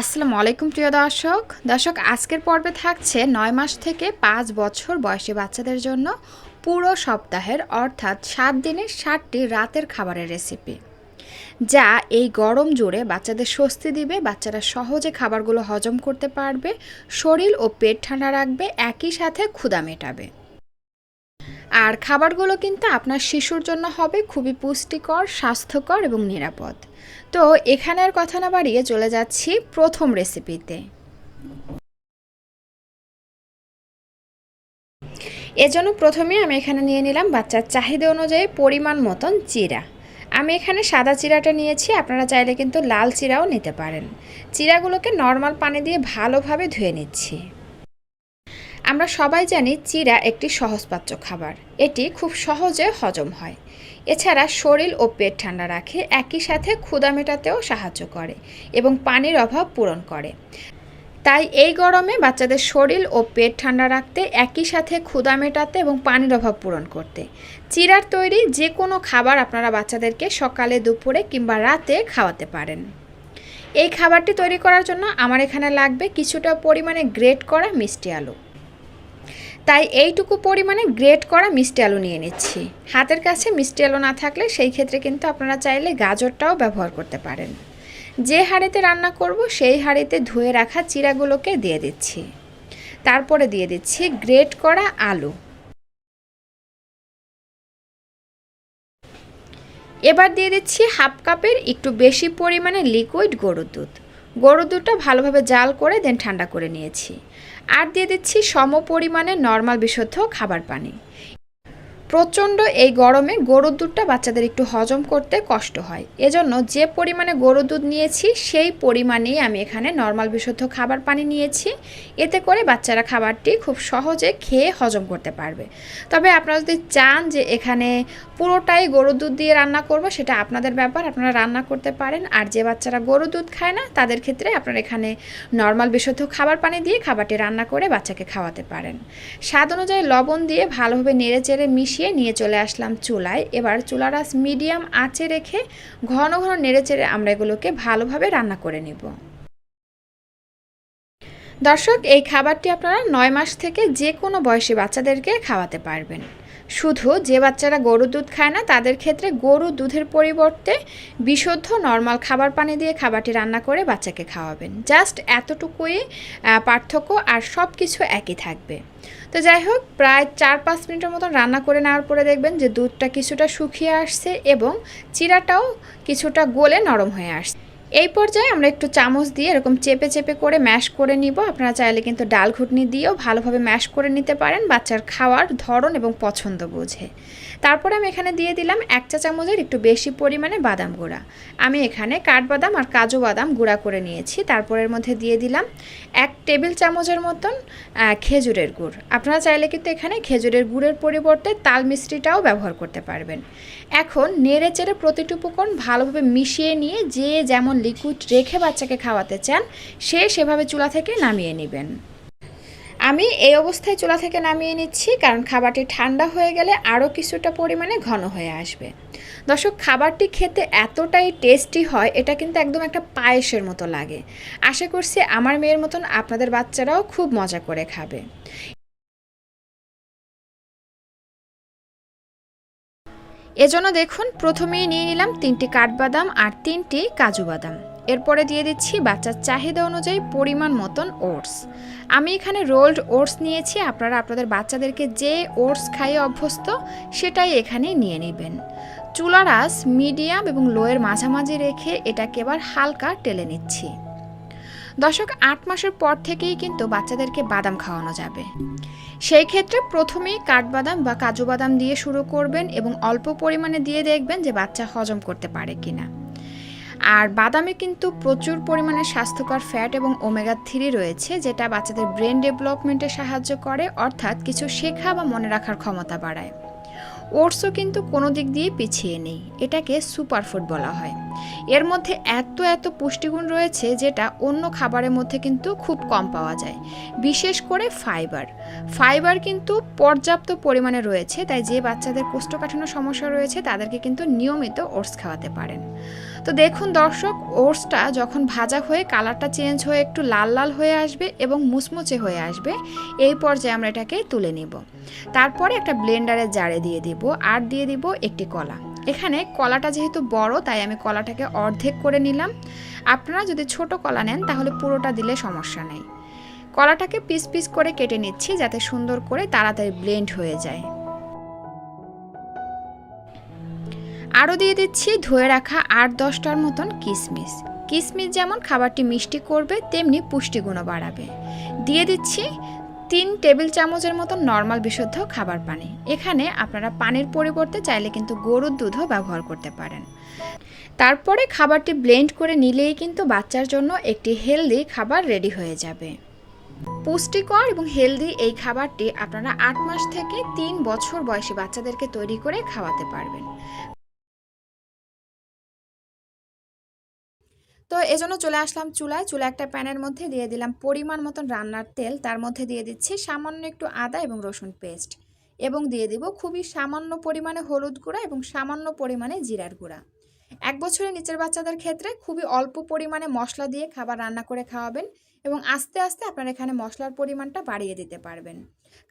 আসসালামু আলাইকুম, প্রিয় দর্শক। দর্শক, আজকের পর্বে থাকছে নয় মাস থেকে পাঁচ বছর বয়সী বাচ্চাদের জন্য পুরো সপ্তাহের, অর্থাৎ সাত দিনের ষাটটি রাতের খাবারের রেসিপি যা এই গরম জুড়ে বাচ্চাদের স্বস্তি দিবে, বাচ্চারা সহজে খাবারগুলো হজম করতে পারবে, শরীর ও পেট ঠান্ডা রাখবে, একই সাথে ক্ষুধা মেটাবে। আর খাবারগুলো কিন্তু আপনার শিশুর জন্য হবে খুবই পুষ্টিকর, স্বাস্থ্যকর এবং নিরাপদ। তো এখানে আর কথা না বাড়িয়ে চলে যাচ্ছি প্রথম রেসিপিতে এজন্য প্রথমে আমি এখানে নিয়ে নিলাম বাচ্চার চাহিদা অনুযায়ী পরিমাণ মতন চিরা। আমি এখানে সাদা চিরাটা নিয়েছি, আপনারা চাইলে কিন্তু লাল চিরাও নিতে পারেন। চিরাগুলোকে নর্মাল পানি দিয়ে ভালোভাবে ধুয়ে নিচ্ছি। আমরা সবাই জানি চিরা একটি সহজপাচ্য খাবার। এটি খুব সহজে হজম হয়। এছাড়া শরীর ও পেট ঠান্ডা রাখে, একই সাথে ক্ষুদা মেটাতেও সাহায্য করে এবং পানির অভাব পূরণ করে। তাই এই গরমে বাচ্চাদের শরীর ও পেট ঠান্ডা রাখতে, একই সাথে ক্ষুদা মেটাতে এবং পানির অভাব পূরণ করতে। চিরার তৈরি যে কোনো খাবার আপনারা বাচ্চাদেরকে সকালে, দুপুরে কিংবা রাতে খাওয়াতে পারেন। এই খাবারটি তৈরি করার জন্য আমার এখানে লাগবে কিছুটা পরিমাণে গ্রেট করা মিষ্টি আলু। তাই এইটুকু পরিমাণে গ্রেট করা মিষ্টি আলু নিয়ে নিচ্ছি। হাতের কাছে মিষ্টি আলু না থাকলে সেই ক্ষেত্রে কিন্তু আপনারা চাইলে গাজরটাও ব্যবহার করতে পারেন। যে হাঁড়িতে রান্না করব সেই হাঁড়িতে ধুয়ে রাখা চিরাগুলোকে দিয়ে দিচ্ছি। তারপরে দিয়ে দিচ্ছি গ্রেট করা আলু। এবার দিয়ে দিচ্ছি হাফ কাপের একটু বেশি পরিমাণে লিকুইড গরুর দুধ। গরুর দুধটা ভালোভাবে জাল করে দেন ঠান্ডা করে নিয়েছি। আর দিয়ে দিচ্ছি সম পরিমাণে নর্মাল বিশুদ্ধ খাবার পানি। প্রচণ্ড এই গরমে গরুর দুধটা বাচ্চাদের একটু হজম করতে কষ্ট হয়। এজন্য যে পরিমাণে গরুর দুধ নিয়েছি, সেই পরিমাণেই আমি এখানে নর্মাল বিশুদ্ধ খাবার পানি নিয়েছি। এতে করে বাচ্চারা খাবারটি খুব সহজে খেয়ে হজম করতে পারবে। তবে আপনারা যদি চান যে এখানে পুরোটাই গরুর দুধ দিয়ে রান্না করব, সেটা আপনাদের ব্যাপার, আপনারা রান্না করতে পারেন। আর যে বাচ্চারা গরুর দুধ খায় না, তাদের ক্ষেত্রে আপনারা এখানে নর্মাল বিশুদ্ধ খাবার পানি দিয়ে খাবারটি রান্না করে বাচ্চাকে খাওয়াতে পারেন। স্বাদ অনুযায়ী লবণ দিয়ে ভালোভাবে নেড়ে চেড়ে মিশিয়ে নিয়ে চলে আসলাম চুলায়। এবার চুলার আঁচ মিডিয়াম আঁচে রেখে ঘন ঘন নেড়ে চেড়ে আমরা এগুলোকে ভালোভাবে রান্না করে নেব। দর্শক, এই খাবারটি আপনারা নয় মাস থেকে যে কোনো বয়সী বাচ্চাদেরকে খাওয়াতে পারবেন। শুধু যে বাচ্চারা গরুর দুধ খায় না, তাদের ক্ষেত্রে গরুর দুধের পরিবর্তে বিশুদ্ধ, নর্মাল খাবার পানি দিয়ে খাবারটি রান্না করে বাচ্চাকে খাওয়াবেন। জাস্ট এতটুকুই পার্থক্য আর সব কিছু একই থাকবে। তো যাই হোক, প্রায় চার পাঁচ মিনিটের মতন রান্না করে নেওয়ার পরে দেখবেন যে দুধটা কিছুটা শুকিয়ে আসছে এবং চিরাটাও কিছুটা গলে নরম হয়ে আসছে। এই পর্যায়ে আমরা একটু চামচ দিয়ে এরকম চেপে চেপে করে ম্যাশ করে নিব। আপনারা চাইলে কিন্তু ডাল ঘুটনি দিয়েও ভালোভাবে ম্যাশ করে নিতে পারেন বাচ্চার খাওয়ার ধরন এবং পছন্দ বুঝে। তারপরে আমি এখানে দিয়ে দিলাম এক চা চামচের একটু বেশি পরিমাণে বাদাম গুঁড়া। আমি এখানে কাঠবাদাম আর কাজু বাদাম গুঁড়া করে নিয়েছি। তারপরের মধ্যে দিয়ে দিলাম এক টেবিল চামচের মতন খেজুরের গুড়। আপনারা চাইলে কিন্তু এখানে খেজুরের গুড়ের পরিবর্তে তাল মিষ্টিটাও ব্যবহার করতে পারবেন। এখন নেড়ে চেড়ে প্রতিটি উপকরণ ভালোভাবে মিশিয়ে নিয়ে যে যেমন লিকুইড রেখে বাচ্চাকে খাওয়াতে চান, সে সেভাবে চুলা থেকে নামিয়ে নেবেন। আমি এই অবস্থায় চুলা থেকে নামিয়ে নিচ্ছি, কারণ খাবারটি ঠান্ডা হয়ে গেলে আরও কিছুটা পরিমাণে ঘন হয়ে আসবে। দর্শক, খাবারটি খেতে এতটাই টেস্টি হয়, এটা কিন্তু একদম একটা পায়েসের মতো লাগে। আশা করছি আমার মেয়ের মতন আপনাদের বাচ্চারাও খুব মজা করে খাবে। এজন্য দেখুন, প্রথমেই নিয়ে নিলাম তিনটি কাঠবাদাম আর তিনটি কাজু বাদাম। এরপরে দিয়ে দিচ্ছি বাচ্চার চাহিদা অনুযায়ী পরিমাণ মতন ওটস। আমি এখানে রোল্ড ওটস নিয়েছি, আপনারা আপনাদের বাচ্চাদেরকে যে ওটস খাইয়ে অভ্যস্ত সেটাই এখানে নিয়ে নেবেন। চুলার আস মিডিয়াম এবং লোয়ের মাঝামাঝি রেখে এটাকে এবার হালকা টেলে নিচ্ছি। দশক আট মাসের পর থেকেই কিন্তু বাচ্চাদেরকে বাদাম খাওয়ানো যাবে। সেই ক্ষেত্রে প্রথমেই কাঠবাদাম বা কাজু বাদাম দিয়ে শুরু করবেন এবং অল্প পরিমাণে দিয়ে দেখবেন যে বাচ্চা হজম করতে পারে কিনা। আর বাদামে কিন্তু প্রচুর পরিমাণে স্বাস্থ্যকর ফ্যাট এবং ওমেগা থ্রি রয়েছে, যেটা বাচ্চাদের ব্রেন ডেভেলপমেন্টে সাহায্য করে, অর্থাৎ কিছু শেখা বা মনে রাখার ক্ষমতা বাড়ায়। ওটসও কিন্তু কোনো দিক দিয়ে পিছিয়ে নেই, এটাকে সুপারফুড বলা হয়। এর মধ্যে এত এত পুষ্টিগুণ রয়েছে যেটা অন্য খাবারের মধ্যে কিন্তু খুব কম পাওয়া যায়, বিশেষ করে ফাইবার ফাইবার কিন্তু পর্যাপ্ত পরিমাণে রয়েছে, তাই যে বাচ্চাদের কোষ্ঠকাঠিন্য সমস্যা রয়েছে, তাদেরকে কিন্তু নিয়মিত ওটস খাওয়াতে পারেন। তো দেখুন দর্শক, ওটসটা যখন ভাজা হয়ে কালারটা চেঞ্জ হয়ে একটু লাল লাল হয়ে আসবে এবং মুচমুচে হয়ে আসবে, এই পর্যায়ে আমরা এটাকে তুলে নিব। তারপরে একটা ব্লেন্ডারের জারে দিয়ে দিব আর দিয়ে দিব একটি কলা। এখানে কলাটা যেহেতু বড়, তাই আমি কলাটাকে অর্ধেক করে নিলাম। আপনারা যদি ছোট কলা নেন, তাহলে পুরোটা দিলে সমস্যা নেই। কলাটাকে পিস পিস করে কেটে নিচ্ছি যাতে সুন্দর করে তাড়াতাড়ি ব্লেন্ড হয়ে যায়। আরও দিয়ে দিচ্ছি ধুয়ে রাখা আট দশটার মতন কিশমিশ কিশমিশ যেমন খাবারটি মিষ্টি করবে, তেমনি পুষ্টিগুণও বাড়াবে। দিয়ে দিচ্ছি তিন টেবিল চামচের মতন নর্মাল বিশুদ্ধ খাবার পানি। এখানে আপনারা পানির পরিবর্তে চাইলে কিন্তু গরুর দুধও ব্যবহার করতে পারেন। তারপরে খাবারটি ব্লেন্ড করে নিলেই কিন্তু বাচ্চার জন্য একটি হেলদি খাবার রেডি হয়ে যাবে। পুষ্টিকর এবং হেলদি এই খাবারটি আপনারা আট মাস থেকে তিন বছর বয়সী বাচ্চাদেরকে তৈরি করে খাওয়াতে পারবেন। তো এজন্য চলে আসলাম চুলায়। চুলা একটা প্যানের মধ্যে দিয়ে দিলাম পরিমাণ মতন রান্নার তেল। তার মধ্যে দিয়ে দিচ্ছি সামান্য একটু আদা এবং রসুন পেস্ট এবং দিয়ে দিব খুবই সামান্য পরিমাণে হলুদ গুঁড়া এবং সামান্য পরিমাণে জিরার গুঁড়া। এক বছরের নিচের বাচ্চাদের ক্ষেত্রে খুবই অল্প পরিমাণে মশলা দিয়ে খাবার রান্না করে খাওয়াবেন এবং আস্তে আস্তে আপনারা এখানে মশলার পরিমাণটা বাড়িয়ে দিতে পারবেন।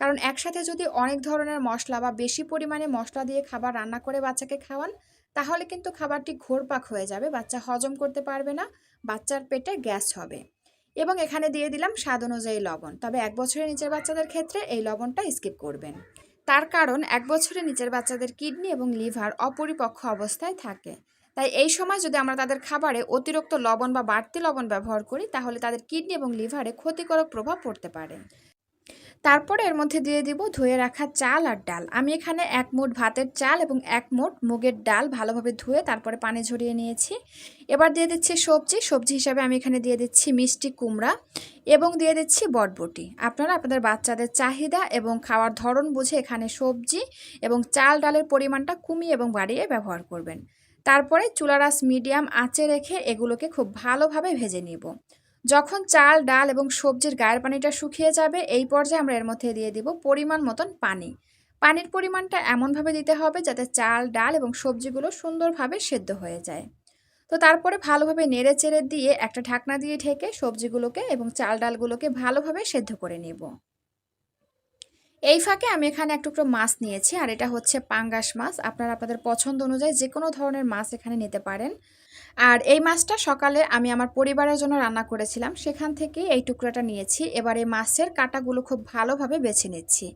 কারণ একসাথে যদি অনেক ধরনের মশলা বা বেশি পরিমাণে মশলা দিয়ে খাবার রান্না করে বাচ্চাকে খাওয়ান তাহলে কিন্তু খাবারটি ঘোরপাক হয়ে যাবে, বাচ্চা হজম করতে পারবে না, বাচ্চার পেটে গ্যাস হবে। এবং এখানে দিয়ে দিলাম স্বাদ অনুযায়ী লবণ। তবে এক বছরের নিচের বাচ্চাদের ক্ষেত্রে এই লবণটা স্কিপ করবেন। তার কারণ এক বছরের নিচের বাচ্চাদের কিডনি এবং লিভার অপরিপক্ষ অবস্থায় থাকে। তাই এই সময় যদি আমরা তাদের খাবারে অতিরিক্ত লবণ বা বাড়তি লবণ ব্যবহার করি, তাহলে তাদের কিডনি এবং লিভারে ক্ষতিকারক প্রভাব পড়তে পারে। তারপরে এর মধ্যে দিয়ে দিব ধুয়ে রাখা চাল আর ডাল। আমি এখানে এক মুঠ ভাতের চাল এবং এক মুঠ মুগের ডাল ভালোভাবে ধুয়ে তারপরে পানি ঝরিয়ে নিয়েছি। এবার দিয়ে দিচ্ছি সবজি। সবজি হিসাবে আমি এখানে দিয়ে দিচ্ছি মিষ্টি কুমড়া এবং দিয়ে দিচ্ছি বটবটি। আপনারা আপনাদের বাচ্চাদের চাহিদা এবং খাওয়ার ধরন বুঝে এখানে সবজি এবং চাল ডালের পরিমাণটা কমিয়ে এবং বাড়িয়ে ব্যবহার করবেন। তারপরে চুলারাস মিডিয়াম আঁচে রেখে এগুলোকে খুব ভালোভাবে ভেজে নিব। যখন চাল, ডাল এবং সবজির গায়ের পানিটা শুকিয়ে যাবে, এই পর্যায়ে আমরা এর মধ্যে দিয়ে দিব পরিমাণ মতন পানি। পানির পরিমাণটা এমনভাবে দিতে হবে যাতে চাল, ডাল এবং সবজিগুলো সুন্দরভাবে সেদ্ধ হয়ে যায়। তো তারপরে ভালোভাবে নেড়ে চেড়ে দিয়ে একটা ঢাকনা দিয়ে ঢেকে সবজিগুলোকে এবং চাল, ডালগুলোকে ভালোভাবে সেদ্ধ করে নেব। এই ফাঁকে আমি এখানে এক টুকরো মাছ নিয়েছি, আর এটা হচ্ছে পাঙ্গাস মাছ। আপনারা আপনাদের পছন্দ অনুযায়ী যে কোনো ধরনের মাছ এখানে নিতে পারেন। আর এই মাছটা সকালে আমি আমার পরিবারের জন্য রান্না করেছিলাম। সেখান থেকে এই টুকরাটা নিয়েছি। এবার এই মাছের কাটাগুলো খুব ভালোভাবে বেছে নিচ্ছি।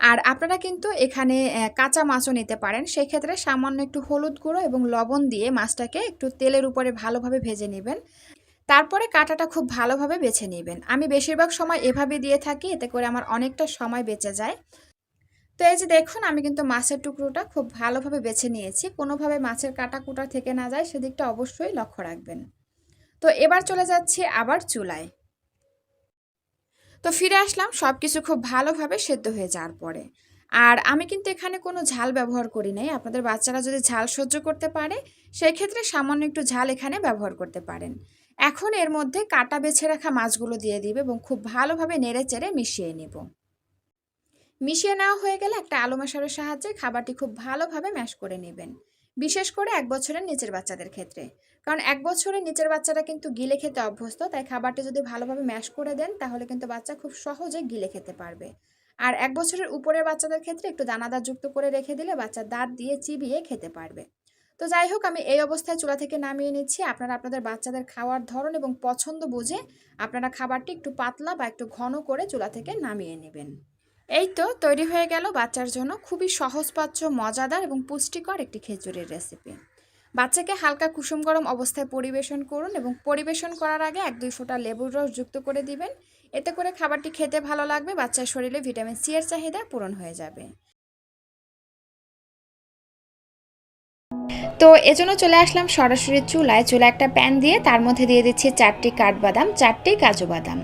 আর আপনারা কিন্তু এখানে কাঁচা মাছও নিতে পারেন। সেই ক্ষেত্রে সামান্য একটু হলুদ গুঁড়ো এবং লবণ দিয়ে মাছটাকে একটু তেলের উপরে ভালোভাবে ভেজে নেবেন। তারপরে কাঁটাটা খুব ভালোভাবে বেছে নেবেন। আমি বেশিরভাগ সময় এভাবে দিয়ে থাকি, এতে করে আমার অনেকটা সময় বেঁচে যায়। তো এই যে দেখুন, আমি কিন্তু মাছের টুকরোটা খুব ভালোভাবে বেছে নিয়েছি। কোনোভাবে মাছের কাটা কুটা থেকে না যায়, সেদিকটা অবশ্যই লক্ষ্য রাখবেন। তো এবার চলে যাচ্ছি আবার চুলায়। তো ফিরে আসলাম সব কিছু খুব ভালোভাবে সেদ্ধ হয়ে যাওয়ার পরে। আর আমি কিন্তু এখানে কোনো ঝাল ব্যবহার করি নাই। আপনাদের বাচ্চারা যদি ঝাল সহ্য করতে পারে সেই ক্ষেত্রে সামান্য একটু ঝাল এখানে ব্যবহার করতে পারেন। এখন এর মধ্যে কাটা বেছে রাখা মাছগুলো দিয়ে দিবে এবং খুব ভালোভাবে নেড়ে চেড়ে মিশিয়ে নেব। মিশিয়ে নেওয়া হয়ে গেলে একটা আলু মশারের সাহায্যে খাবারটি খুব ভালোভাবে ম্যাশ করে নেবেন। বিশেষ করে এক বছরের নিচের বাচ্চাদের ক্ষেত্রে। কারণ এক বছরের নিচের বাচ্চারা কিন্তু গিলে খেতে অভ্যস্ত, তাই খাবারটি যদি ভালোভাবে ম্যাশ করে দেন, তাহলে কিন্তু বাচ্চা খুব সহজে গিলে খেতে পারবে। আর এক বছরের উপরের বাচ্চাদের ক্ষেত্রে একটু দানাদার যুক্ত করে রেখে দিলে বাচ্চা দাঁত দিয়ে চিবিয়ে খেতে পারবে। তো যাই হোক, আমি এই অবস্থায় চুলা থেকে নামিয়ে নিচ্ছি। আপনারা আপনাদের বাচ্চাদের খাওয়ার ধরন এবং পছন্দ বুঝে আপনারা খাবারটি একটু পাতলা বা একটু ঘন করে চুলা থেকে নামিয়ে নেবেন। এই তো তৈরি হয়ে গেল বাচ্চার জন্য খুবই সহজপাচ্য, মজাদার এবং পুষ্টিকর একটি খেজুরের রেসিপি বাচ্চাকে হালকা কুসুম গরম অবস্থায় পরিবেশন করুন এবং পরিবেশন করার আগে এক দুই ফোঁটা লেবুর রস যুক্ত করে দিবেন। এতে করে খাবারটি খেতে ভালো লাগবে, বাচ্চার শরীরে ভিটামিন সি এর চাহিদা পূরণ হয়ে যাবে। তো এজন্য চলে আসলাম সরাসরি চুলায়। চুলা একটা প্যান দিয়ে তার মধ্যে দিয়ে দিচ্ছি চারটি কাঠবাদাম, চারটি কাজু বাদাম।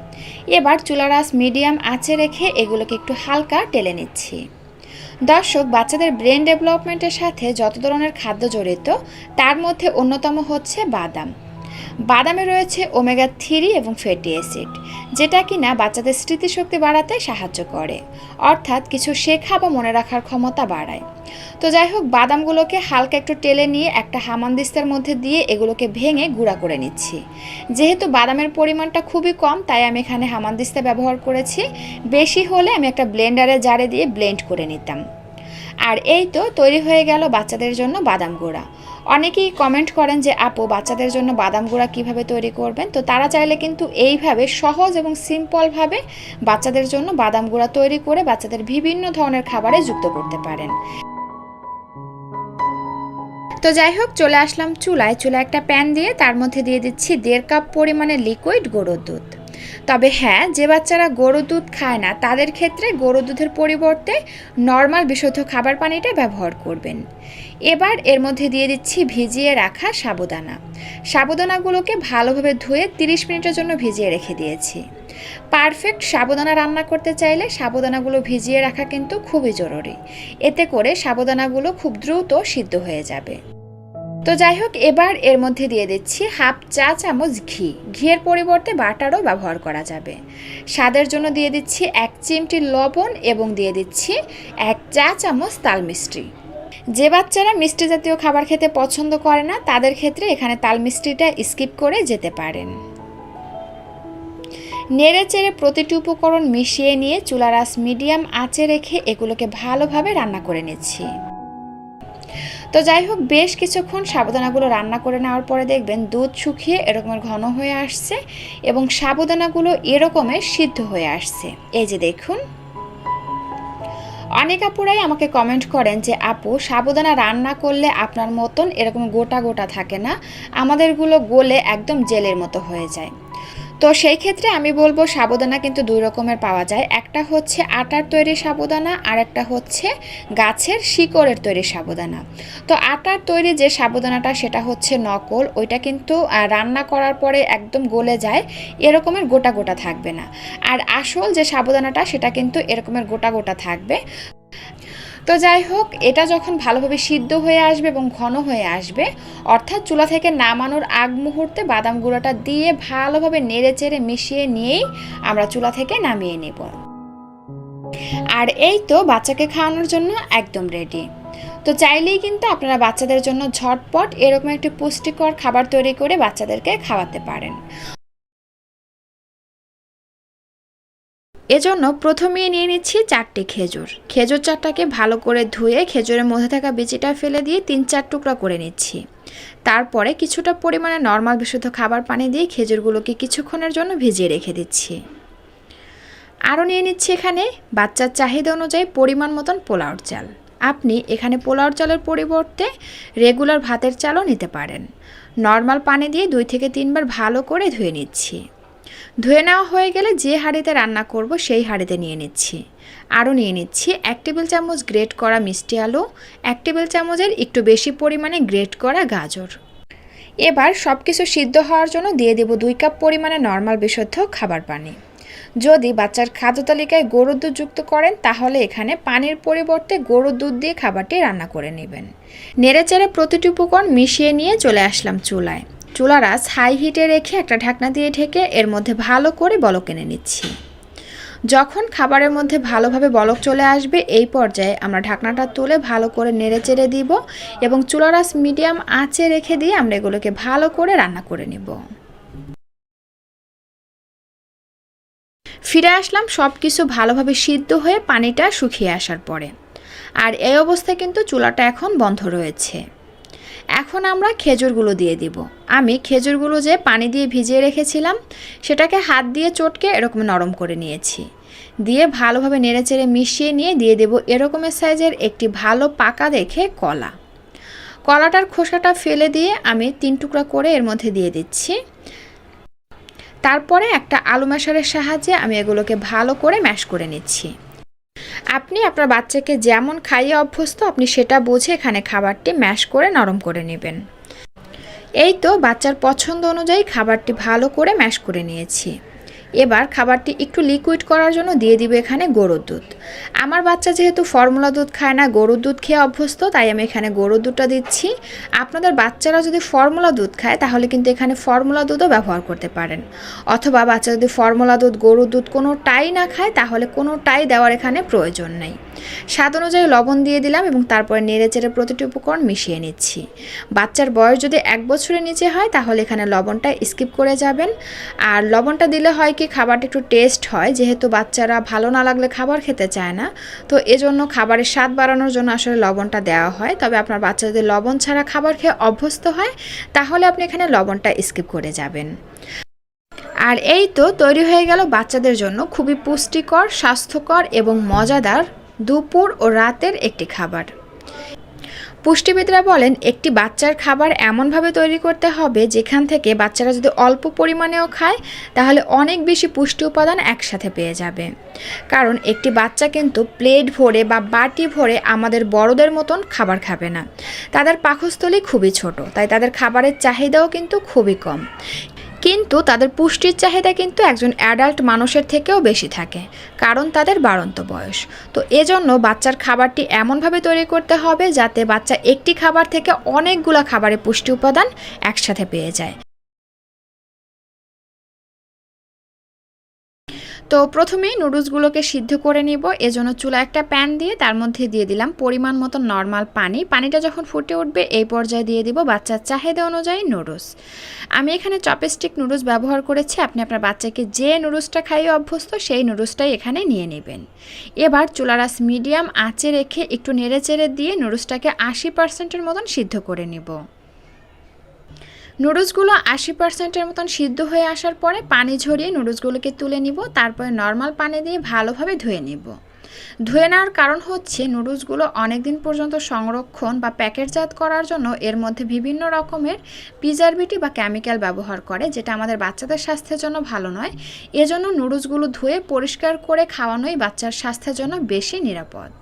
এবার চুলার আস মিডিয়াম আঁচে রেখে এগুলোকে একটু হালকা টেলে নিচ্ছি। দর্শক, বাচ্চাদের ব্রেন ডেভেলপমেন্টের সাথে যত ধরনের খাদ্য জড়িত, তার মধ্যে অন্যতম হচ্ছে বাদাম। বাদামে রয়েছে ওমেগা থ্রি এবং ফ্যাটি অ্যাসিড, যেটা কিনা বাচ্চাদের স্মৃতিশক্তি বাড়াতে সাহায্য করে, অর্থাৎ কিছু শেখা বা মনে রাখার ক্ষমতা বাড়ায়। তো যাই হোক, বাদামগুলোকে হালকা একটু টেলে নিয়ে একটা হামানদিস্তার মধ্যে দিয়ে এগুলোকে ভেঙে গুঁড়া করে নিচ্ছি। যেহেতু বাদামের পরিমাণটা খুবই কম, তাই আমি এখানে হামানদিস্তা ব্যবহার করেছি। বেশি হলে আমি একটা ব্লেন্ডারে জারে দিয়ে ব্লেন্ড করে নিতাম। আর এই তো তৈরি হয়ে গেল বাচ্চাদের জন্য বাদাম গুঁড়া। অনেকেই কমেন্ট করেন যে, আপু, বাচ্চাদের জন্য বাদাম গুঁড়া কীভাবে তৈরি করবেন? তো তারা চাইলে কিন্তু এইভাবে সহজ এবং সিম্পলভাবে বাচ্চাদের জন্য বাদাম গুঁড়া তৈরি করে বাচ্চাদের বিভিন্ন ধরনের খাবারে যুক্ত করতে পারেন। তো যাই হোক, চলে আসলাম চুলায়। চুলায় একটা প্যান দিয়ে তার মধ্যে দিয়ে দিচ্ছি দেড় কাপ পরিমাণে লিকুইড গরুর দুধ। তবে হ্যাঁ যে বাচ্চারা গরুর দুধ খায় না, তাদের ক্ষেত্রে গরুর দুধের পরিবর্তে নর্মাল বিশুদ্ধ খাবার পানিটা ব্যবহার করবেন। এবার এর মধ্যে দিয়ে দিচ্ছি ভিজিয়ে রাখা সাবুদানা। সাবুদানাগুলোকে ভালোভাবে ধুয়ে 30 মিনিটের জন্য ভিজিয়ে রেখে দিয়েছি। পারফেক্ট সাবুদানা রান্না করতে চাইলে সাবুদানাগুলো ভিজিয়ে রাখা কিন্তু খুবই জরুরি। এতে করে সাবুদানাগুলো খুব দ্রুত সিদ্ধ হয়ে যাবে। তো যাই হোক এবার এর মধ্যে দিয়ে দিচ্ছি হাফ চা চামচ ঘি। ঘিয়ের পরিবর্তে বাটারও ব্যবহার করা যাবে। স্বাদের জন্য দিয়ে দিচ্ছি এক চিমটি লবণ এবং দিয়ে দিচ্ছি এক চা চামচ তাল মিষ্টি। যে বাচ্চারা মিষ্টি জাতীয় খাবার খেতে পছন্দ করে না, তাদের ক্ষেত্রে এখানে তাল মিষ্টিটা স্কিপ করে যেতে পারেন। নেড়ে চেড়ে প্রতিটি উপকরণ মিশিয়ে নিয়ে চুলার আঁচ মিডিয়াম আঁচে রেখে এগুলোকে ভালোভাবে রান্না করে নিচ্ছি। তো যাই হোক, বেশ কিছুক্ষণ সাবুদানাগুলো রান্না করে নেওয়ার পরে দেখবেন দুধ শুকিয়ে এরকমের ঘন হয়ে আসছে এবং সাবুদানাগুলো এরকমের সিদ্ধ হয়ে আসছে। এই যে দেখুন। অনেক আপুরাই আমাকে কমেন্ট করেন যে, আপু সাবুদানা রান্না করলে আপনার মতন এরকম গোটা গোটা থাকে না। আমাদেরগুলো গোলে একদম জেলের মতো হয়ে যায়। তো সেই ক্ষেত্রে আমি বলব সাবুদানা কিন্তু দুই রকমের পাওয়া যায়। একটা হচ্ছে আটার তৈরি সাবুদানা আর একটা হচ্ছে গাছের শিকড়ের তৈরি সাবুদানা তো আটার তৈরি যে সাবুদানাটা সেটা হচ্ছে নকল। ওইটা কিন্তু রান্না করার পরে একদম গলে যায়, এরকমের গোটা গোটা থাকবে না। আর আসল যে সাবুদানাটা সেটা কিন্তু এরকমের গোটা গোটা থাকবে। তো যাই হোক এটা যখন ভালোভাবে সিদ্ধ হয়ে আসবে এবং ঘন হয়ে আসবে, অর্থাৎ চুলা থেকে নামানোর আগ মুহূর্তে বাদাম গুঁড়োটা দিয়ে ভালোভাবে নেড়ে চেড়ে মিশিয়ে নিয়েই আমরা চুলা থেকে নামিয়ে নেব। আর এই তো বাচ্চাকে খাওয়ানোর জন্য একদম রেডি তো চাইলেই কিন্তু আপনারা বাচ্চাদের জন্য ঝটপট এরকম একটি পুষ্টিকর খাবার তৈরি করে বাচ্চাদেরকে খাওয়াতে পারেন। এজন্য প্রথমেই নিয়ে নিচ্ছি চারটি খেজুর। খেজুর চারটাকে ভালো করে ধুয়ে খেজুরের মধ্যে থাকা বিচিটা ফেলে দিয়ে তিন চার টুকরা করে নিচ্ছি। তারপরে কিছুটা পরিমাণে নর্মাল বিশুদ্ধ খাবার পানি দিয়ে খেজুরগুলোকে কিছুক্ষণের জন্য ভিজিয়ে রেখে দিচ্ছি। আরও নিয়ে নিচ্ছি এখানে বাচ্চার চাহিদা অনুযায়ী পরিমাণ মতন পোলাওর চাল। আপনি এখানে পোলাওর চালের পরিবর্তে রেগুলার ভাতের চালও নিতে পারেন। নর্মাল পানি দিয়ে দুই থেকে তিনবার ভালো করে ধুয়ে নিচ্ছি। ধুয়ে নেওয়া হয়ে গেলে যে হাঁড়িতে রান্না করব সেই হাঁড়িতে নিয়ে নিচ্ছি। আরও নিয়ে নিচ্ছি এক টেবিল চামচ গ্রেট করা মিষ্টি আলু, এক টেবিল চামচের একটু বেশি পরিমাণে গ্রেট করা গাজর। এবার সব কিছু সিদ্ধ হওয়ার জন্য দিয়ে দেব দুই কাপ পরিমাণে নর্মাল বিশুদ্ধ খাবার পানি। যদি বাচ্চার খাদ্য তালিকায় গরুর দুধ যুক্ত করেন, তাহলে এখানে পানির পরিবর্তে গরুর দুধ দিয়ে খাবারটি রান্না করে নেবেন। নেড়েচেড়ে প্রতিটি উপকরণ মিশিয়ে নিয়ে চলে আসলাম চুলায়। চুলার আঁচ হাই হিটে রেখে একটা ঢাকনা দিয়ে ঢেকে এর মধ্যে ভালো করে বলক এনে নিচ্ছি। যখন খাবারের মধ্যে ভালোভাবে বলক চলে আসবে, এই পর্যায়ে আমরা ঢাকনাটা তুলে ভালো করে নেড়ে চেড়ে দিব এবং চুলার আঁচ মিডিয়াম আঁচে রেখে দিয়ে আমরা এগুলোকে ভালো করে রান্না করে নিব। ফিরে আসলাম সব কিছু ভালোভাবে সিদ্ধ হয়ে পানিটা শুকিয়ে আসার পরে। আর এই অবস্থায় কিন্তু চুলাটা এখন বন্ধ রয়েছে। এখন আমরা খেজুরগুলো দিয়ে দিব। আমি খেজুরগুলো যে পানি দিয়ে ভিজিয়ে রেখেছিলাম, সেটাকে হাত দিয়ে চটকে এরকম নরম করে নিয়েছি। দিয়ে ভালোভাবে নেড়েচেড়ে মিশিয়ে নিয়ে দিয়ে দেব এরকমের সাইজের একটি ভালো পাকা দেখে কলা। কলাটার খোসাটা ফেলে দিয়ে আমি তিন টুকরা করে এর মধ্যে দিয়ে দিচ্ছি। তারপরে একটা আলু ম্যাশারের সাহায্যে আমি এগুলোকে ভালো করে ম্যাশ করে নিচ্ছি। আপনি আপনার বাচ্চাকে যেমন খাইয়ে অভ্যস্ত, আপনি সেটা বুঝে এখানে খাবারটি ম্যাশ করে, নরম করে নেবেন। এই তো বাচ্চার পছন্দ অনুযায়ী খাবারটি ভালো করে ম্যাশ করে নিয়েছি। এবার খাবারটি একটু লিকুইড করার জন্য দিয়ে দিব এখানে গরুর দুধ। আমার বাচ্চা যেহেতু ফর্মুলা দুধ খায় না, গরুর দুধ খেয়ে অভ্যস্ত, তাই আমি এখানে গরুর দুধটা দিচ্ছি। আপনাদের বাচ্চারা যদি ফর্মুলা দুধ খায়, তাহলে কিন্তু এখানে ফর্মুলা দুধও ব্যবহার করতে পারেন। অথবা বাচ্চা যদি ফর্মুলা দুধ, গরুর দুধ কোনোটাই না খায়, তাহলে কোনোটাই দেওয়ার এখানে প্রয়োজন নেই। স্বাদ অনুযায়ী লবণ দিয়ে দিলাম এবং তারপরে নেড়ে চেড়ে প্রতিটি উপকরণ মিশিয়ে নিচ্ছি। বাচ্চার বয়স যদি এক বছরের নিচে হয়, তাহলে এখানে লবণটা স্কিপ করে যাবেন। আর লবণটা দিলে হয় কি খাবারটা একটু টেস্ট হয়? যেহেতু বাচ্চারা ভালো না লাগলে খাবার খেতে চায় না। তো এজন্য খাবারের স্বাদ বাড়ানোর জন্য আসলে লবণটা দেওয়া হয়। তবে আপনার বাচ্চা যদি লবণ ছাড়া খাবার খেয়ে অভ্যস্ত হয়, তাহলে আপনি এখানে লবণটা স্কিপ করে যাবেন। আর এই তো তৈরি হয়ে গেল বাচ্চাদের জন্য খুবই পুষ্টিকর, স্বাস্থ্যকর এবং মজাদার দুপুর ও রাতের একটি খাবার। পুষ্টিবিদরা বলেন, একটি বাচ্চার খাবার এমনভাবে তৈরি করতে হবে যেখান থেকে বাচ্চারা যদি অল্প পরিমাণেও খায়, তাহলে অনেক বেশি পুষ্টি উপাদান একসাথে পেয়ে যাবে। কারণ একটি বাচ্চা কিন্তু প্লেট ভরে বা বাটি ভরে আমাদের বড়দের মতন খাবার খাবে না। তাদের পাকস্থলী খুবই ছোট, তাই তাদের খাবারের চাহিদাও কিন্তু খুবই কম। কিন্তু তাদের পুষ্টির চাহিদা কিন্তু একজন অ্যাডাল্ট মানুষের থেকেও বেশি থাকে, কারণ তাদের বাড়ন্ত বয়স। তো এজন্য বাচ্চার খাবারটি এমনভাবে তৈরি করতে হবে যাতে বাচ্চা একটি খাবার থেকে অনেকগুলো খাবারের পুষ্টি উপাদান একসাথে পেয়ে যায়। তো প্রথমেই নুডলসগুলোকে সিদ্ধ করে নিব। এজন্য চুলা একটা প্যান দিয়ে তার মধ্যে দিয়ে দিলাম পরিমাণ মতো নর্মাল পানি। পানিটা যখন ফুটে উঠবে এই পর্যায়ে দিয়ে দিব বাচ্চার চাহিদা অনুযায়ী নুডলস। আমি এখানে চপস্টিক নুডলস ব্যবহার করেছি। আপনি আপনার বাচ্চাকে যে নুডলসটা খাইয়ে অভ্যস্ত সেই নুডলসটাই এখানে নিয়ে নেবেন। এবার চুলারাস মিডিয়াম আঁচে রেখে একটু নেড়ে চেড়ে দিয়ে নুডলসটাকে আশি পার্সেন্টের মতন সিদ্ধ করে নিব। নুডলসগুলো আশি পার্সেন্টের মতন সিদ্ধ হয়ে আসার পরে পানি ঝরিয়ে নুডলসগুলোকে তুলে নিব, তারপরে নর্মাল পানি দিয়ে ভালোভাবে ধুয়ে নিব। ধুয়ে নেওয়ার কারণ হচ্ছে নুডলসগুলো অনেক দিন পর্যন্ত সংরক্ষণ বা প্যাকেটজাত করার জন্য এর মধ্যে বিভিন্ন রকমের প্রিজারভেটিভ বা কেমিক্যাল ব্যবহার করে, যেটা আমাদের বাচ্চাদের স্বাস্থ্যের জন্য ভালো নয়। এজন্য নুডলসগুলো ধুয়ে পরিষ্কার করে খাওয়ানোই বাচ্চার স্বাস্থ্যের জন্য বেশি নিরাপদ।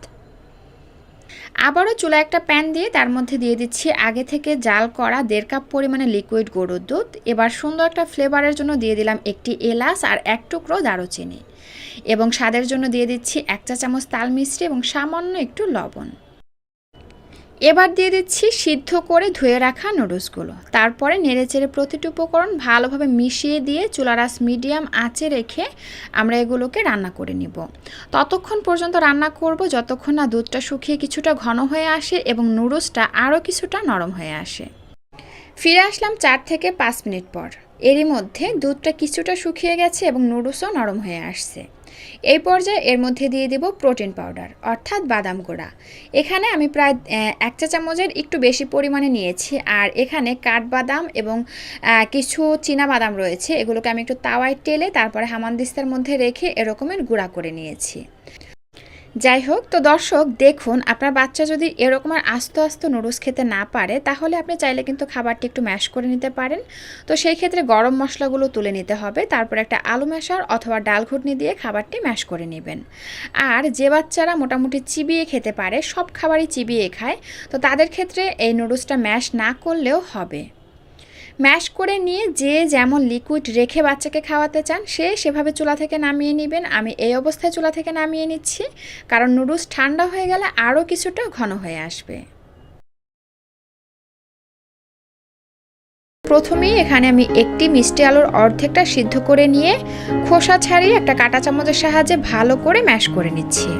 আবারও চুলা একটা প্যান দিয়ে তার মধ্যে দিয়ে দিচ্ছি আগে থেকে জাল করা দেড় কাপ পরিমাণে লিকুইড গরুর দুধ। এবার সুন্দর একটা ফ্লেভারের জন্য দিয়ে দিলাম একটি এলাচ আর এক টুকরো দারুচিনি। এবং স্বাদের জন্য দিয়ে দিচ্ছি এক চা চামচ তাল মিশ্রি এবং সামান্য একটু লবণ। এবার দিয়ে দিচ্ছি সিদ্ধ করে ধুয়ে রাখা নুডলসগুলো। তারপরে নেড়েচেড়ে প্রতিটি উপকরণ ভালোভাবে মিশিয়ে দিয়ে চুলারাস মিডিয়াম আঁচে রেখে আমরা এগুলোকে রান্না করে নিব। ততক্ষণ পর্যন্ত রান্না করব যতক্ষণ না দুধটা শুকিয়ে কিছুটা ঘন হয়ে আসে এবং নুডলসটা আরও কিছুটা নরম হয়ে আসে। ফিরে আসলাম চার থেকে পাঁচ মিনিট পর। এরই মধ্যে দুধটা কিছুটা শুকিয়ে গেছে এবং নুডলসও নরম হয়ে আসছে। এই পর্যায়ে এর মধ্যে দিয়ে দেব প্রোটিন পাউডার, অর্থাৎ বাদাম গুঁড়া। এখানে আমি প্রায় এক চা চামচের একটু বেশি পরিমাণে নিয়েছি, আর এখানে কাঠবাদাম এবং কিছু বাদাম রয়েছে। এগুলোকে আমি একটু তাওয়ায় টেলে তারপরে হামানদিস্তার মধ্যে রেখে এরকমের গুঁড়া করে নিয়েছি। যাই হোক, তো দর্শক, দেখুন, আপনার বাচ্চা যদি এরকম আর আস্তে আস্তে নুডলস খেতে না পারে, তাহলে আপনি চাইলে কিন্তু খাবারটি একটু ম্যাশ করে নিতে পারেন। তো সেই ক্ষেত্রে গরম মশলাগুলো তুলে নিতে হবে, তারপর একটা আলু ম্যাশার অথবা ডাল ঘুটনি দিয়ে খাবারটি ম্যাশ করে নেবেন। আর যে বাচ্চারা মোটামুটি চিবিয়ে খেতে পারে, সব খাবারই চিবিয়ে খায়, তো তাদের ক্ষেত্রে এই নুডলসটা ম্যাশ না করলেও হবে। ম্যাশ করে নিয়ে যে যেমন লিকুইড রেখে বাচ্চাকে খাওয়াতে চান, সে সেভাবে চুলা থেকে নামিয়ে নেবেন। আমি এই অবস্থায় চুলা থেকে নামিয়ে নিচ্ছি। কারণ নুডলস ঠান্ডা হয়ে গেলে আরও কিছুটা ঘন হয়ে আসবে। প্রথমেই এখানে আমি একটি মিষ্টি আলুর অর্ধেকটা সিদ্ধ করে নিয়ে খোসা ছাড়িয়ে একটা কাঁটা চামচের সাহায্যে ভালো করে ম্যাশ করে নিচ্ছি।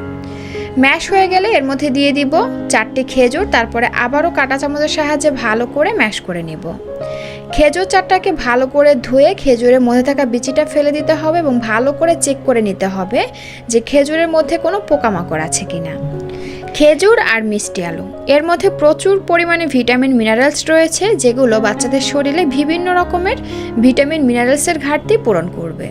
ম্যাশ হয়ে গেলে এর মধ্যে দিয়ে দিব চারটি খেজুর, তারপরে আবারও কাঁটা চামচের সাহায্যে ভালো করে ম্যাশ করে নিব। খেজুর চারটাকে ভালো করে ধুয়ে খেজুরের মধ্যে থাকা বিচিটা ফেলে দিতে হবে এবং ভালো করে চেক করে নিতে হবে যে খেজুরের মধ্যে কোনো পোকামাকড় আছে কিনা। খেজুর আর মিষ্টি আলু। এর মধ্যে প্রচুর পরিমাণে ভিটামিন মিনারেলস রয়েছে, যেগুলো বাচ্চাদের শরীরে বিভিন্ন রকমের ভিটামিন মিনারেলসের ঘাটতি পূরণ করবে।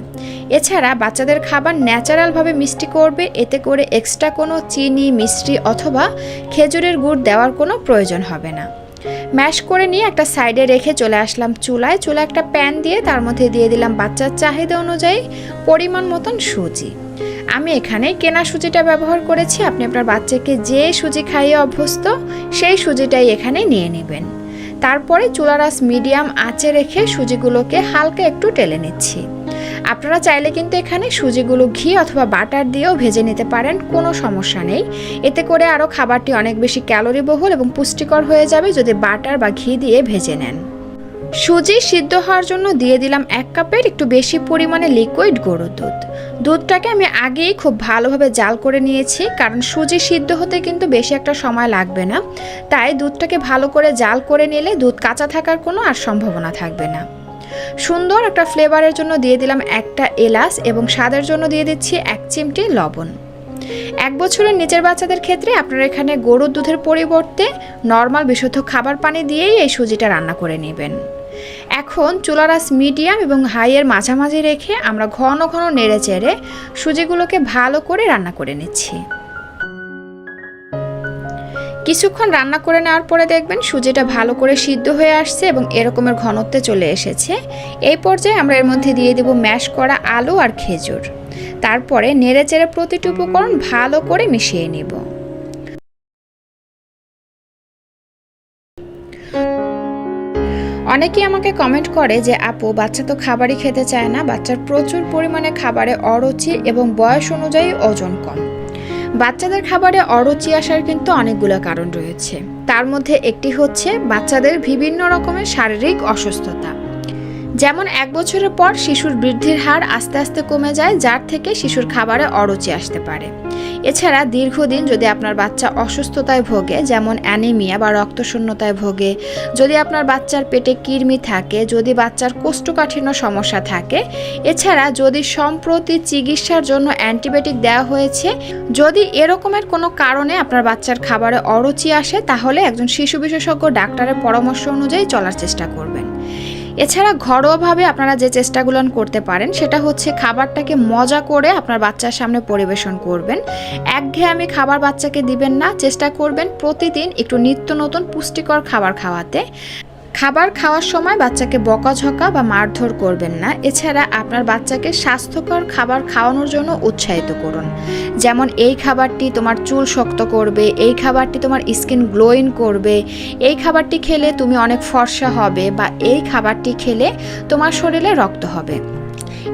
এছাড়া বাচ্চাদের খাবার ন্যাচারালভাবে মিষ্টি করবে, এতে করে এক্সট্রা কোনো চিনি, মিষ্টি অথবা খেজুরের গুড় দেওয়ার কোনো প্রয়োজন হবে না। ম্যাশ করে নিয়ে একটা সাইডে রেখে চলে আসলাম চুলায়। চুলা একটা প্যান দিয়ে তার মধ্যে দিয়ে দিলাম বাচ্চার চাহিদা অনুযায়ী পরিমাণ মতন সুজি। আমি এখানে কেনা সুজিটা ব্যবহার করেছি। আপনি আপনার বাচ্চাকে যে সুজি খাইয়ে অভ্যস্ত, সেই সুজিটাই এখানে নিয়ে নেবেন। তারপরে চুলারাস মিডিয়াম আঁচে রেখে সুজিগুলোকে হালকা একটু টেলে নিচ্ছি। আপনারা চাইলে কিন্তু এখানে সুজিগুলো ঘি অথবা বাটার দিয়েও ভেজে নিতে পারেন, কোনো সমস্যা নেই। এতে করে আরও খাবারটি অনেক বেশি ক্যালোরিবহুল এবং পুষ্টিকর হয়ে যাবে যদি বাটার বা ঘি দিয়ে ভেজে নেন। সুজি সিদ্ধ হওয়ার জন্য দিয়ে দিলাম এক কাপের একটু বেশি পরিমাণে লিকুইড গরুর দুধ। দুধটাকে আমি আগেই খুব ভালোভাবে জাল করে নিয়েছি, কারণ সুজি সিদ্ধ হতে কিন্তু বেশি একটা সময় লাগবে না। তাই দুধটাকে ভালো করে জাল করে নিলে দুধ কাঁচা থাকার কোনো আর সম্ভাবনা থাকবে না। সুন্দর একটা ফ্লেভারের জন্য দিয়ে দিলাম একটা এলাচ এবং স্বাদের জন্য দিয়ে দিচ্ছি এক চিমটি লবণ। এক বছরের নিচের বাচ্চাদের ক্ষেত্রে আপনারা এখানে গরুর দুধের পরিবর্তে নর্মাল বিশুদ্ধ খাবার পানি দিয়েই এই সুজিটা রান্না করে নেবেন। এখন চুলারাস মিডিয়াম এবং হাইয়ের মাঝামাঝি রেখে আমরা ঘন ঘন নেড়ে চেড়ে সুজিগুলোকে ভালো করে রান্না করে নিচ্ছি। কিছুক্ষণ রান্না করে নেওয়ার পরে দেখবেন সুজিটা ভালো করে সিদ্ধ হয়ে আসছে এবং এরকমের ঘনত্বে চলে এসেছে। এই পর্যায়ে আমরা এর মধ্যে দিয়ে দেব ম্যাশ করা আলু আর খেজুর। তারপরে নেড়ে চেড়ে প্রতিটি উপকরণ ভালো করে মিশিয়ে নিব। অনেকেই আমাকে কমেন্ট করে যে, আপু, বাচ্চা তো খাবারই খেতে চায় না। বাচ্চার প্রচুর পরিমাণে খাবারে অরুচি এবং বয়স অনুযায়ী ওজন কম। বাচ্চাদের খাবারে অরুচি আসার কিন্তু অনেকগুলো কারণ রয়েছে। তার মধ্যে একটি হচ্ছে বাচ্চাদের বিভিন্ন রকমের শারীরিক অসুস্থতা। যেমন এক বছরের পর শিশুর বৃদ্ধির হার আস্তে আস্তে কমে যায়, যার থেকে শিশুর খাবারে অরুচি আসতে পারে। এছাড়া দীর্ঘদিন যদি আপনার বাচ্চা অসুস্থতায় ভোগে, যেমন অ্যানিমিয়া বা রক্তশূন্যতায় ভোগে, যদি আপনার বাচ্চার পেটে কৃমি থাকে, যদি বাচ্চার কোষ্ঠকাঠিন্য সমস্যা থাকে, এছাড়া যদি সম্প্রতি চিকিৎসার জন্য অ্যান্টিবায়োটিক দেওয়া হয়েছে, যদি এরকমের কোনো কারণে আপনার বাচ্চার খাবারে অরুচি আসে, তাহলে একজন শিশু বিশেষজ্ঞ ডাক্তারের পরামর্শ অনুযায়ী চলার চেষ্টা করবেন। এছাড়া ঘরোয়াভাবে আপনারা যে চেষ্টাগুলো করতে পারেন, সেটা হচ্ছে খাবারটাকে মজা করে আপনার বাচ্চার সামনে পরিবেশন করবেন। একঘেয়েমি খাবার বাচ্চাকে দিবেন না, চেষ্টা করবেন প্রতিদিন একটু নিত্য নতুন পুষ্টিকর খাবার খাওয়াতে। খাবার খাওয়ার সময় বাচ্চাকে বকাঝকা বা মারধর করবেন না। এছাড়া আপনার বাচ্চাকে স্বাস্থ্যকর খাবার খাওয়ানোর জন্য উৎসাহিত করুন। যেমন, এই খাবারটি তোমার চুল শক্ত করবে, এই খাবারটি তোমার স্কিন গ্লোয়িং করবে, এই খাবারটি খেলে তুমি অনেক ফর্সা হবে বা এই খাবারটি খেলে তোমার শরীরে রক্ত হবে।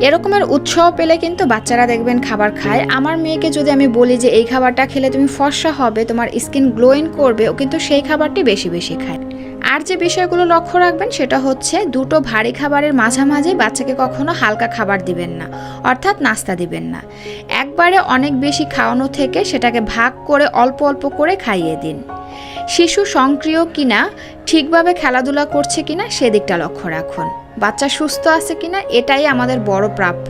এরকমের উৎসাহ পেলে কিন্তু বাচ্চারা দেখবেন খাবার খায়। আমার মেয়েকে যদি আমি বলি যে, এই খাবারটা খেলে তুমি ফর্সা হবে, তোমার স্কিন গ্লোয়িং করবে, ও কিন্তু সেই খাবারটি বেশি বেশি খায়। আর যে বিষয়গুলো লক্ষ্য রাখবেন, সেটা হচ্ছে দুটো ভারী খাবারের মাঝামাঝি বাচ্চাকে কখনো হালকা খাবার দিবেন না, অর্থাৎ নাস্তা দিবেন না। একবারে অনেক বেশি খাওয়ানো থেকে সেটাকে ভাগ করে অল্প অল্প করে খাইয়ে দিন। শিশু সক্রিয় কিনা, ঠিকভাবে খেলাধুলা করছে কিনা, সেদিকটা লক্ষ্য রাখুন। বাচ্চা সুস্থ আছে কিনা এটাই আমাদের বড় প্রাপ্য।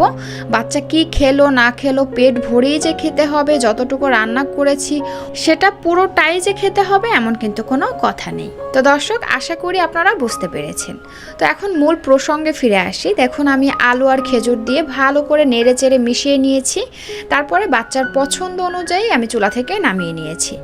বাচ্চা কি খেলো, না খেলো, পেট ভরেই যে খেতে হবে, যতটুকু রান্না করেছি, সেটা পুরোটাই যে খেতে হবে এমন কিন্তু কোনো কথা নেই। তো দর্শক, আশা করি আপনারা বুঝতে পেরেছেন। তো এখন মূল প্রসঙ্গে ফিরে আসি। দেখুন, আমি আলু আর খেজুর দিয়ে ভালো করে নেড়ে চেড়ে মিশিয়ে নিয়েছি। তারপরে বাচ্চার পছন্দ অনুযায়ী আমি চুলা থেকে নামিয়ে নিয়েছি।